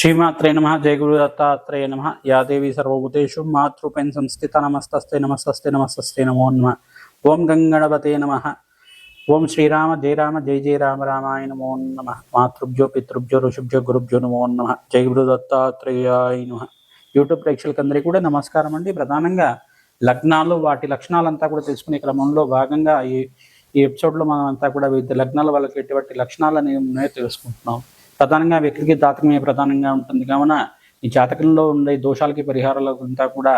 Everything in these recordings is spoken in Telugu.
శ్రీమాత్రే నమ జయ గురు దత్తాత్రేయ నమ యాదేవి సర్వభూతేషు మాతృపేన్ సంస్థిత నమస్తస్తే నమస్తస్తే నమస్తస్తే నమో నమ. ఓం గంగణపతే నమ. ఓం శ్రీరామ జయ రామ జయ జయ రామ రామాయ నమో నమ. మాతృభ్యో పితృభ్యో ఋషుభ్యో గురుభ్యో నమో నమ. జయ గురు దత్తాత్రేయాయ నమ. యూట్యూబ్ ప్రేక్షకులందరికీ కూడా నమస్కారం అండి. ప్రధానంగా లగ్నాలు వాటి లక్షణాలంతా కూడా తెలుసుకునే క్రమంలో భాగంగా ఈ ఈ ఎపిసోడ్లో మనం అంతా కూడా వివిధ లగ్నాల వాళ్ళకి ఎటువంటి లక్షణాలు అనేవి తెలుసుకుంటున్నాం. ప్రధానంగా వ్యక్తికి జాతకమే ప్రధానంగా ఉంటుంది. కావున ఈ జాతకంలో ఉండే దోషాలకి పరిహారాలకు అంతా కూడా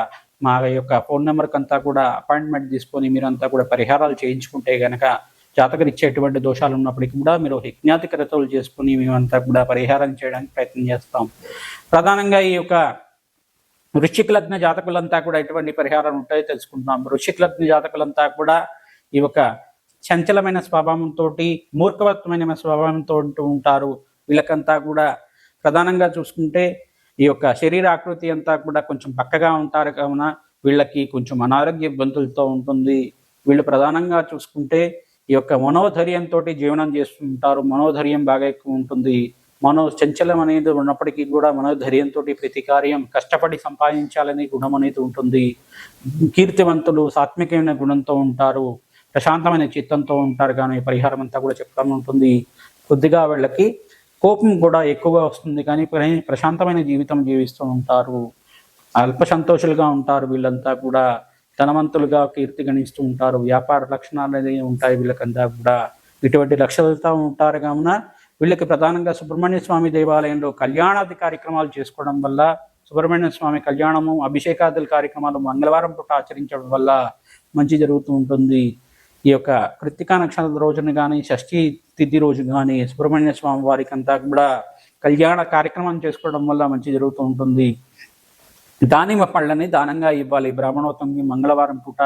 మా యొక్క ఫోన్ నెంబర్కి అంతా కూడా అపాయింట్మెంట్ తీసుకొని మీరంతా కూడా పరిహారాలు చేయించుకుంటే గనక జాతకరీత్యా ఎటువంటి దోషాలు ఉన్నప్పటికీ కూడా మీరు యజ్ఞాతి క్రతువులు చేసుకుని మేమంతా కూడా పరిహారం చేయడానికి ప్రయత్నం చేస్తాం. ప్రధానంగా ఈ యొక్క వృశ్చిక లగ్న జాతకులంతా కూడా ఎటువంటి పరిహారాలు ఉంటాయో తెలుసుకుంటున్నాం. వృశ్చిక లగ్న జాతకులంతా కూడా ఈ యొక్క చంచలమైన స్వభావంతో మూర్ఖవత్వమైన స్వభావంతో ఉంటూ ఉంటారు. వీళ్ళకంతా కూడా ప్రధానంగా చూసుకుంటే ఈ యొక్క శరీర ఆకృతి అంతా కూడా కొంచెం పక్కగా ఉంటారు కావున వీళ్ళకి కొంచెం అనారోగ్య ఇబ్బందులతో ఉంటుంది. వీళ్ళు ప్రధానంగా చూసుకుంటే ఈ యొక్క మనోధైర్యంతో జీవనం చేస్తుంటారు. మనోధైర్యం బాగా ఎక్కువ ఉంటుంది. మనో చంచలం అనేది ఉన్నప్పటికీ కూడా మనోధైర్యంతో ప్రతి కార్యం కష్టపడి సంపాదించాలనే గుణం అనేది ఉంటుంది. కీర్తివంతులు సాత్వికమైన గుణంతో ఉంటారు. ప్రశాంతమైన చిత్తంతో ఉంటారు. కానీ పరిహారం అంతా కూడా చెప్పడం ఉంటుంది. కొద్దిగా వీళ్ళకి కోపం కూడా ఎక్కువగా వస్తుంది. కానీ ప్రశాంతమైన జీవితం జీవిస్తూ ఉంటారు. అల్ప సంతోషులుగా ఉంటారు వీళ్ళంతా కూడా. ధనవంతులుగా కీర్తి గణిస్తూ ఉంటారు. వ్యాపార లక్షణాలు అనేవి ఉంటాయి వీళ్ళకంతా కూడా. ఇటువంటి లక్షలతో ఉంటారు కావున వీళ్ళకి ప్రధానంగా సుబ్రహ్మణ్య స్వామి దేవాలయంలో కళ్యాణాది కార్యక్రమాలు చేసుకోవడం వల్ల సుబ్రహ్మణ్య స్వామి కళ్యాణము అభిషేకాదుల కార్యక్రమాలు మంగళవారం పూట ఆచరించడం వల్ల మంచి జరుగుతూ ఉంటుంది. ఈ యొక్క కృతికా నక్షత్ర రోజున కానీ షష్ఠి తిథి రోజు కానీ సుబ్రహ్మణ్య స్వామి వారికి అంతా కూడా కళ్యాణ కార్యక్రమం చేసుకోవడం వల్ల మంచి జరుగుతూ ఉంటుంది. దానిమ్మ పళ్ళని దానంగా ఇవ్వాలి. బ్రాహ్మణోత్తంకి మంగళవారం పూట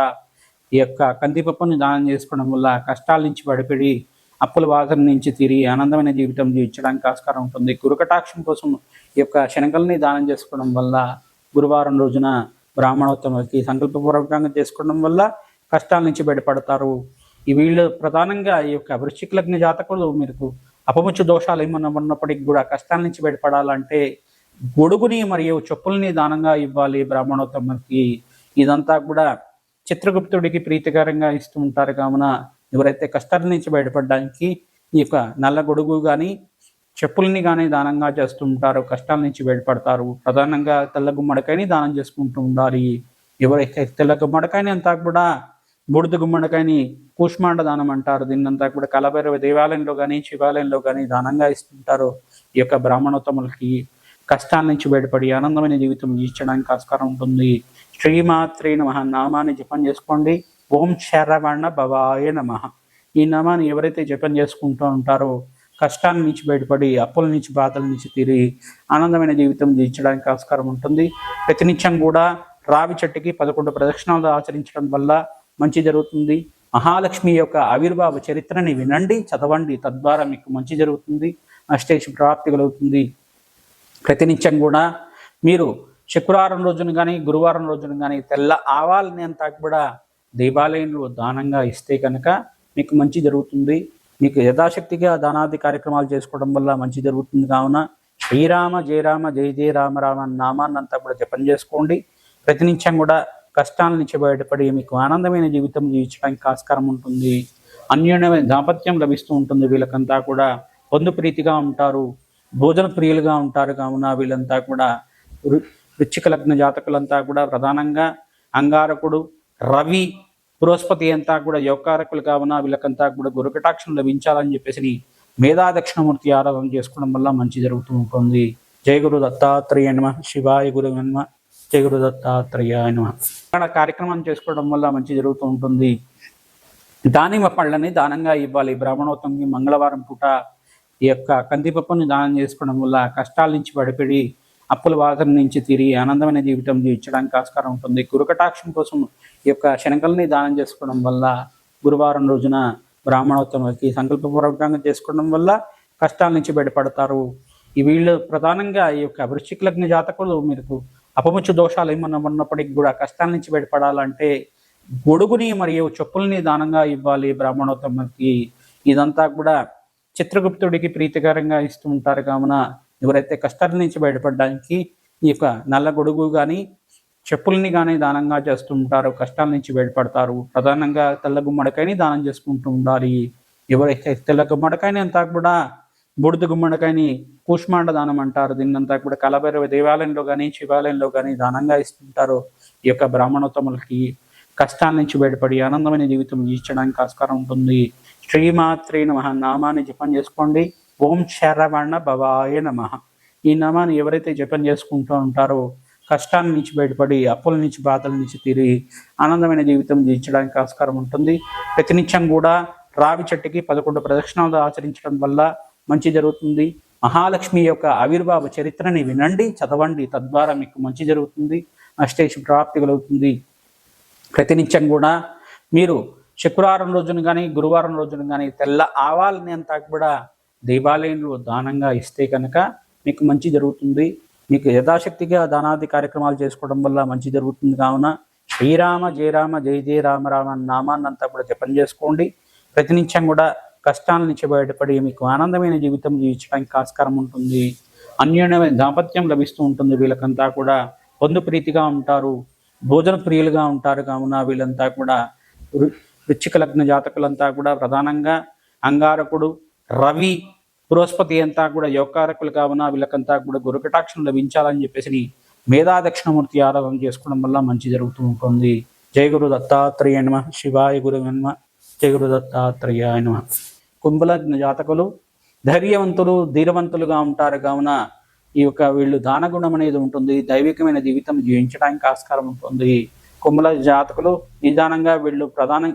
ఈ యొక్క కందిపప్పుని దానం చేసుకోవడం వల్ల కష్టాల నుంచి పడిపడి అప్పుల బాధల నుంచి తిరిగి ఆనందమైన జీవితం జీవించడానికి ఆస్కారం ఉంటుంది. గురుకటాక్షం కోసం ఈ యొక్క శనగల్ని దానం చేసుకోవడం వల్ల గురువారం రోజున బ్రాహ్మణోత్తమకి సంకల్పపూర్వకంగా చేసుకోవడం వల్ల కష్టాల నుంచి బయటపడతారు. ఈ వీళ్ళు ప్రధానంగా ఈ యొక్క వృశ్చిక లగ్న జాతకులు మీకు అపముచ్చు దోషాలు ఏమన్నా ఉన్నప్పటికీ కూడా కష్టాల నుంచి బయటపడాలంటే గొడుగుని మరియు చెప్పుల్ని దానంగా ఇవ్వాలి బ్రాహ్మణోత్తమకి ఇదంతా కూడా చిత్రగుప్తుడికి ప్రీతికరంగా ఇస్తూ ఉంటారు. కావున ఎవరైతే కష్టాల నుంచి బయటపడడానికి ఈ యొక్క నల్ల గొడుగు కానీ చెప్పుల్ని కానీ దానంగా చేస్తూ ఉంటారు కష్టాల నుంచి బయటపడతారు. ప్రధానంగా తెల్ల గుమ్మడికాయని దానం చేసుకుంటూ ఉండాలి. ఎవరైతే తెల్ల గుమ్మడికాయని అంతా కూడా బుడిద గుమ్మడికాయని కూష్మాండ దానం అంటారు. దీన్నంతా కూడా కలభైరవ దేవాలయంలో కానీ శివాలయంలో కానీ దానంగా ఇస్తుంటారు. ఈ యొక్క బ్రాహ్మణోత్తములకి కష్టాల నుంచి బయటపడి ఆనందమైన జీవితం జీవించడానికి ఆస్కారం ఉంటుంది. శ్రీమాత్రే నమ. నామాన్ని జపం చేసుకోండి. ఓం శరవణ భవాయ నమ. ఈ నామాన్ని ఎవరైతే జపం చేసుకుంటూ ఉంటారో కష్టాల నుంచి బయటపడి అప్పుల నుంచి బాధల నుంచి తీరి ఆనందమైన జీవితం జీవించడానికి ఆస్కారం ఉంటుంది. ప్రతినిత్యం కూడా రావి చెట్టుకి పదకొండు ప్రదక్షిణాలు ఆచరించడం వల్ల మంచి జరుగుతుంది. మహాలక్ష్మి యొక్క ఆవిర్భావ చరిత్రని వినండి చదవండి. తద్వారా మీకు మంచి జరుగుతుంది అష్టేష్ ప్రాప్తి కలుగుతుంది. ప్రతినిత్యం కూడా మీరు శుక్రవారం రోజున కానీ గురువారం రోజున కానీ తెల్ల ఆవాలని అంతా కూడా దేవాలయంలో దానంగా ఇస్తే కనుక మీకు మంచి జరుగుతుంది. మీకు యథాశక్తిగా దానాది కార్యక్రమాలు చేసుకోవడం వల్ల మంచి జరుగుతుంది కావున శ్రీరామ జయరామ జయ జయ రామ రామ నామాన్నంతా నామాన్ని అంతా కూడా జపం చేసుకోండి. ప్రతినిత్యం కూడా కష్టాల నుంచి బయటపడి మీకు ఆనందమైన జీవితం జీవించడానికి ఆస్కారం ఉంటుంది. అన్యోన్యమైన దాంపత్యం లభిస్తూ ఉంటుంది. వీళ్ళకంతా కూడా పొందు ప్రీతిగా ఉంటారు. భోజన ప్రియులుగా ఉంటారు కావున వీళ్ళంతా కూడా వృచ్చిక లగ్న జాతకులంతా కూడా ప్రధానంగా అంగారకుడు రవి బృహస్పతి అంతా కూడా యోగకారకులు కావున వీళ్ళకంతా కూడా గురుకటాక్షం లభించాలని చెప్పేసి మేధా దక్షిణమూర్తి ఆరాధన చేసుకోవడం వల్ల మంచి జరుగుతూ ఉంటుంది. జయ గురు దత్తాత్రేయ నమ. శివాయ గురు నమ. జయ దత్తాత్రేయ నమ అక్కడ కార్యక్రమం చేసుకోవడం వల్ల మంచి జరుగుతూ ఉంటుంది. దానిమ్మ పళ్ళని దానంగా ఇవ్వాలి. బ్రాహ్మణోత్తంకి మంగళవారం పూట ఈ యొక్క కందిపప్పుని దానం చేసుకోవడం వల్ల కష్టాల నుంచి బడిపడి అప్పుల బాధల నుంచి తిరిగి ఆనందమైన జీవితం జీవించడానికి ఆస్కారం ఉంటుంది. గురుకటాక్షం కోసం ఈ యొక్క శనగల్ని దానం చేసుకోవడం వల్ల గురువారం రోజున బ్రాహ్మణోత్తమకి సంకల్పపూర్వకంగా చేసుకోవడం వల్ల కష్టాల నుంచి బయటపడతారు. ఈ వీళ్ళు ప్రధానంగా ఈ యొక్క వృశ్చిక లగ్న జాతకులు మీరు అపముచ్చు దోషాలు ఏమన్నా ఉన్నప్పటికీ కూడా కష్టాల నుంచి బయటపడాలంటే గొడుగుని మరియు చెప్పుల్ని దానంగా ఇవ్వాలి బ్రాహ్మణోత్తమకి ఇదంతా కూడా చిత్రగుప్తుడికి ప్రీతికరంగా ఇస్తూ ఉంటారు. కావున ఎవరైతే కష్టాల నుంచి బయటపడడానికి ఈ యొక్క నల్ల గొడుగు కానీ చెప్పుల్ని కానీ దానంగా చేస్తూ ఉంటారు కష్టాల నుంచి బయటపడతారు. ప్రధానంగా తెల్ల గుమ్మడికాయని దానం చేసుకుంటూ ఉండాలి. ఎవరైతే తెల్ల గుమ్మడికాయని అంతా కూడా బుడిద గుమ్మడికాయని కూష్మాండ దానం అంటారు. దీన్నంతా కూడా కలభైరవ దేవాలయంలో కానీ శివాలయంలో కానీ దానంగా ఇస్తుంటారు ఈ యొక్క బ్రాహ్మణోత్తములకి. కష్టాల నుంచి బయటపడి ఆనందమైన జీవితం జీవించడానికి ఆస్కారం ఉంటుంది. శ్రీమాత్రే నమ. నామాన్ని జపం చేసుకోండి. ఓం శరవణ భవాయ నమ. ఈ నామాన్ని ఎవరైతే జపం చేసుకుంటూ ఉంటారో కష్టాల నుంచి బయటపడి అప్పుల నుంచి బాధల నుంచి తీరి ఆనందమైన జీవితం జీవించడానికి ఆస్కారం ఉంటుంది. ప్రతినిత్యం కూడా రావి చెట్టుకి పదకొండు ప్రదక్షిణాలు ఆచరించడం వల్ల మంచి జరుగుతుంది. మహాలక్ష్మి యొక్క ఆవిర్భావ చరిత్రని వినండి చదవండి. తద్వారా మీకు మంచి జరుగుతుంది. అష్టేష్ ప్రాప్తి కలుగుతుంది. ప్రతినిత్యం కూడా మీరు శుక్రవారం రోజున కానీ గురువారం రోజున కానీ తెల్ల ఆవాలని అంతా కూడా దేవాలయంలో దానంగా ఇస్తే కనుక మీకు మంచి జరుగుతుంది. మీకు యథాశక్తిగా దానాది కార్యక్రమాలు చేసుకోవడం వల్ల మంచి జరుగుతుంది కావున శ్రీరామ జయరామ జయ జయ రామ రామ నామాన్నంతా నామాన్ని అంతా కూడా జపం చేసుకోండి. ప్రతినిత్యం కూడా కష్టాల నుంచి బయటపడి మీకు ఆనందమైన జీవితం జీవించడానికి ఆస్కారం ఉంటుంది. అన్యోన్యమైన దాంపత్యం లభిస్తూ ఉంటుంది. వీళ్ళకంతా కూడా పొందు ప్రీతిగా ఉంటారు. భోజన ప్రియులుగా ఉంటారు కావున వీళ్ళంతా కూడా వృచ్చిక లగ్న జాతకులంతా కూడా ప్రధానంగా అంగారకుడు రవి బృహస్పతి అంతా కూడా యోగకారకులు కావున వీళ్ళకంతా కూడా గురుకటాక్షం లభించాలని చెప్పేసి మేధా దక్షిణమూర్తి ఆరాధన చేసుకోవడం వల్ల మంచి జరుగుతూ ఉంటుంది. జయ గురు దత్తాత్రేయ నమ. శివాయ గురు నమ. జయ గురు దత్తాత్రేయ నమ. కుంభలగ్న జాతకులు ధైర్యవంతులు ధీరవంతులుగా ఉంటారు. కావున ఈ యొక్క వీళ్ళు దానగుణం అనేది ఉంటుంది. దైవికమైన జీవితం జీవించడానికి ఆస్కారం ఉంటుంది. కుంభల జాతకులు నిదానంగా వీళ్ళు ప్రధాన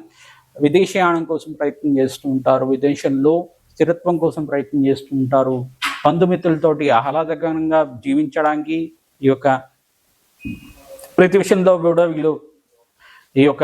విదేశీయానం కోసం ప్రయత్నం చేస్తూ ఉంటారు. విదేశంలో స్థిరత్వం కోసం ప్రయత్నం చేస్తూ ఉంటారు. బంధుమిత్రులతోటి ఆహ్లాదకరంగా జీవించడానికి ఈ యొక్క ప్రతి విషయంలో కూడా వీళ్ళు ఈ యొక్క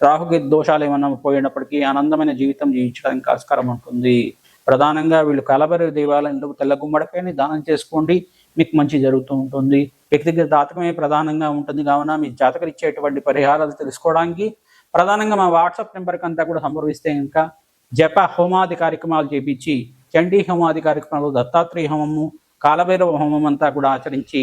రాహుకి దోషాలు ఏమన్నా పోయినప్పటికీ ఆనందమైన జీవితం జీవించడానికి ఆస్కారం ఉంటుంది. ప్రధానంగా వీళ్ళు కలబరి దేవాలయంలో తెల్ల గుమ్మడికాయని దానం చేసుకోండి. మీకు మంచి జరుగుతూ ఉంటుంది. వ్యక్తిగత జాతకమే ప్రధానంగా ఉంటుంది. కావున మీ జాతకం ఇచ్చేటువంటి పరిహారాలు తెలుసుకోవడానికి ప్రధానంగా మా వాట్సాప్ నెంబర్కి అంతా కూడా సంప్రదిస్తే ఇంకా జప హోమాది కార్యక్రమాలు చేపించి చండీ హోమాది కార్యక్రమాలు దత్తాత్రేయ హోమము కాలభైరవ హోమం అంతా కూడా ఆచరించి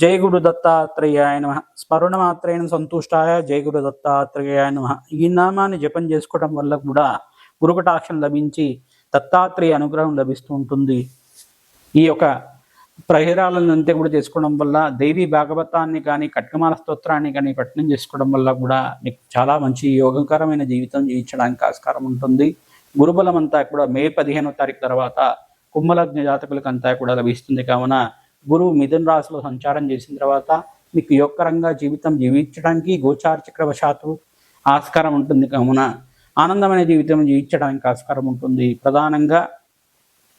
జయ గురు దత్తాత్రేయాయ నమ. స్మరణ మాత్రేణ సంతుష్టాయ జయ గురు దత్తాత్రేయాయ నమ. ఈ నామాన్ని జపం చేసుకోవడం వల్ల కూడా గురుకటాక్షం లభించి దత్తాత్రేయ అనుగ్రహం లభిస్తూ ఉంటుంది. ఈ యొక్క ప్రహేరాలను అంతే కూడా చేసుకోవడం వల్ల దేవి భాగవతాన్ని కానీ కట్కమాల స్తోత్రాన్ని కానీ పఠనం చేసుకోవడం వల్ల కూడా మీకు చాలా మంచి యోగకరమైన జీవితం జీవించడానికి ఆస్కారం ఉంటుంది. గురుబలం అంతా కూడా మే పదిహేనో తారీఖు తర్వాత కుంభలగ్న జాతకులకు అంతా కూడా లభిస్తుంది. కావున గురువు మిథున రాశిలో సంచారం చేసిన తర్వాత మీకు యొక్కరంగా జీవితం జీవించడానికి గోచార చక్రవశాత్తు ఆస్కారం ఉంటుంది కావున ఆనందమైన జీవితం జీవించడానికి ఆస్కారం ఉంటుంది. ప్రధానంగా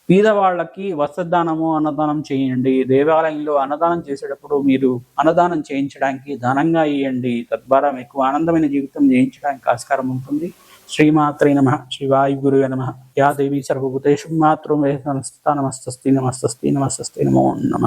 పేదవాళ్ళకి వస్త్రదానము అన్నదానం చేయండి. దేవాలయంలో అన్నదానం చేసేటప్పుడు మీరు అన్నదానం చేయించడానికి దానంగా ఇవ్వండి తద్వారా మీకు ఆనందమైన జీవితం జీవించడానికి ఆస్కారం ఉంటుంది. శ్రీమాత్రే నమ శివాయుగురు నమ. యా దేవి సర్వభూతేషు మాతృ నమస్తస్తి నమస్తస్తి నమస్తస్తి నమస్తస్తి నమో నమ.